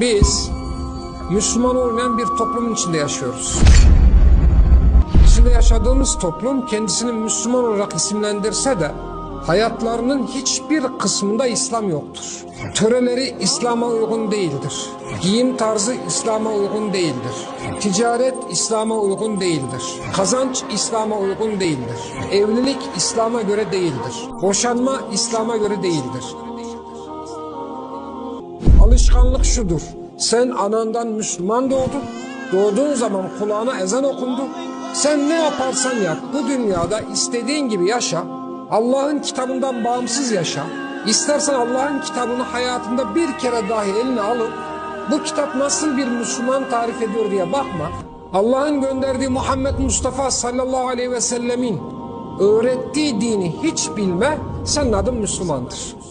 Biz Müslüman olmayan bir toplumun içinde yaşıyoruz. İçinde yaşadığımız toplum kendisini Müslüman olarak isimlendirse de hayatlarının hiçbir kısmında İslam yoktur. Töreleri İslam'a uygun değildir. Giyim tarzı İslam'a uygun değildir. Ticaret İslam'a uygun değildir. Kazanç İslam'a uygun değildir. Evlilik İslam'a göre değildir. Boşanma İslam'a göre değildir. Alışkanlık şudur. Sen anandan Müslüman doğdun. Doğduğun zaman kulağına ezan okundu. Sen ne yaparsan yap bu dünyada istediğin gibi yaşa. Allah'ın kitabından bağımsız yaşa. İstersen Allah'ın kitabını hayatında bir kere dahi eline alıp bu kitap nasıl bir Müslüman tarif ediyor diye bakma. Allah'ın gönderdiği Muhammed Mustafa sallallahu aleyhi ve sellemin öğrettiği dini hiç bilme, senin adın Müslümandır.